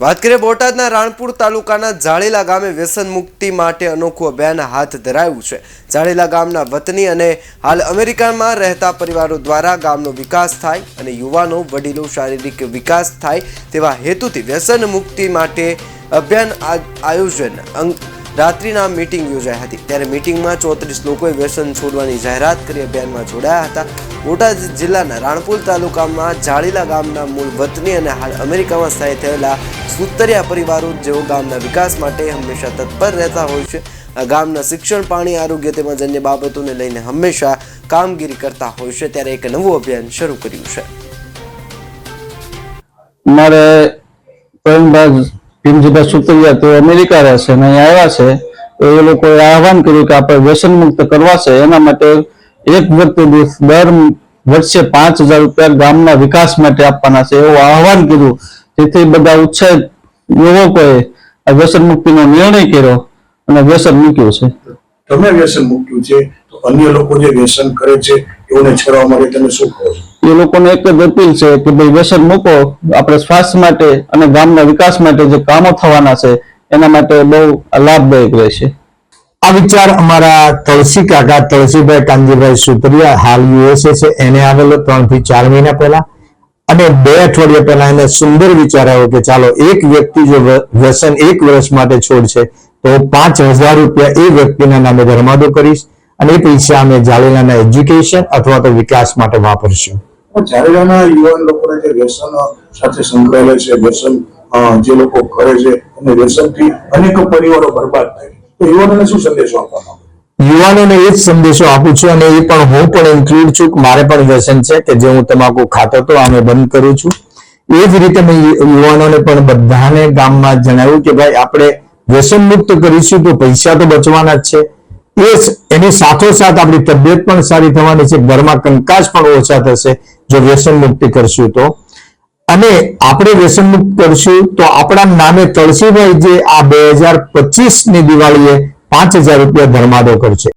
વાત કરીએ બોટાદના રાણપુર તાલુકાના જાળીલા ગામે વ્યસન મુક્તિ માટે અનોખું અભિયાન હાથ ધરાયું છે. જાળીલા ગામના વતની અને હાલ અમેરિકામાં રહેતા પરિવારો દ્વારા ગામનો વિકાસ થાય અને યુવાનો, વડીલો શારીરિક વિકાસ થાય તેવા હેતુથી વ્યસન મુક્તિ માટે અભિયાન આયોજન રાત્રિના મીટિંગ યોજાઈ હતી. ત્યારે મીટિંગમાં ચોત્રીસ લોકોએ વ્યસન છોડવાની જાહેરાત કરી અભિયાનમાં જોડાયા હતા. બોટાદ જિલ્લાના રાણપુર તાલુકામાં જાળીલા ગામના મૂળ વતની અને હાલ અમેરિકામાં સ્થાયી થયેલા સુતરિયા પરિવારો જેઓ ગામના વિકાસ માટે હંમેશા તત્પર રહેતા હોય છે. ગામના શિક્ષણ, પાણી, આરોગ્ય તેમજ અન્ય બાબતોને લઈને હંમેશા કામગીરી કરતા હોય છે. ત્યારે એક નવું અભિયાન શરૂ કર્યું છે. મારે પ્રવીણભાઈ ભીમજીભાઈ સુતરિયા તેઓ અમેરિકા રહેશે અને અહીંયા આવ્યા છે, તો એ લોકોએ આહવાન કર્યું કે આપણે વ્યસન મુક્ત કરવા છે. એના માટે એક વ્યક્તિ દીઠ દર વર્ષે પાંચ હજાર રૂપિયા ગામના વિકાસ માટે આપવાના છે એવું આહવાન કર્યું. જેથી બધા ઉત્સાહિત યુવકોએ આ વ્યસન મુક્તિનો નિર્ણય કર્યો અને વ્યસન મૂક્યું છે. તમે વ્યસન મૂક્યું છે, તો અન્ય લોકો જે વ્યસન કરે છે, એઓને છોડવા માટે તમે શું કહો છો? એ લોકોને એક જ અપીલ છે કે ભાઈ વ્યસન મૂકો, આપણે સ્વાસ્થ્ય માટે અને ગામના વિકાસ માટે જે કામો થવાના છે, એના માટે બહુ લાભદાયક રહેશે. આ વિચાર અમારા તળસી કાકા તળસીભાઈ કાનજીભાઈ સુતરિયા હાલ યુએસએ છે. એને આવેલો ત્રણથી ચાર મહિના પહેલા અને બે અઠવાડિયા પહેલા એને સુંદર વિચાર આવ્યો કે ચાલો, એક વ્યક્તિ જો વ્યસન એક વર્ષ માટે છોડશે, તો પાંચ હજાર રૂપિયા એ વ્યક્તિના નામે ધર્માદો કરીશ અને એ પૈસા અમે જાળેલાના એજ્યુકેશન અથવા તો વિકાસ માટે વાપરશું. પણ જારેલાના યુવાન લોકોને જે વ્યસન સાથે સંકળાયેલા છે, વ્યસન જે લોકો કરે છે, અને વ્યસનથી અનેક પરિવારો બરબાદ થાય તો યુવાનોને શું સંદેશો આપવાનો યુવાનોને એ જ સંદેશો આપું છું અને એ પણ હું પણ ઇન્ક્લુડ છું કે મારે પણ વ્યસન છે કે જે હું તમાકુ ખાતો હતો અમે બંધ કરું છું. એ જ રીતે મેં યુવાનોને પણ બધાને ગામમાં જણાવ્યું કે ભાઈ, આપણે વ્યસન મુક્ત કરીશું તો પૈસા તો બચવાના જ છે. એ એની સાથોસાથ આપણી તબિયત પણ સારી થવાની છે, ઘરમાં કંકાસ પણ ઓછા થશે. જો વ્યસન મુક્તિ કરશું તો. અને આપણે વ્યસન મુક્ત કરશું તો આપણા નામે તળસીભાઈ જે આ બે હજાર પચીસની દિવાળીએ પાંચ હજાર રૂપિયા ધર્માદો કરશે.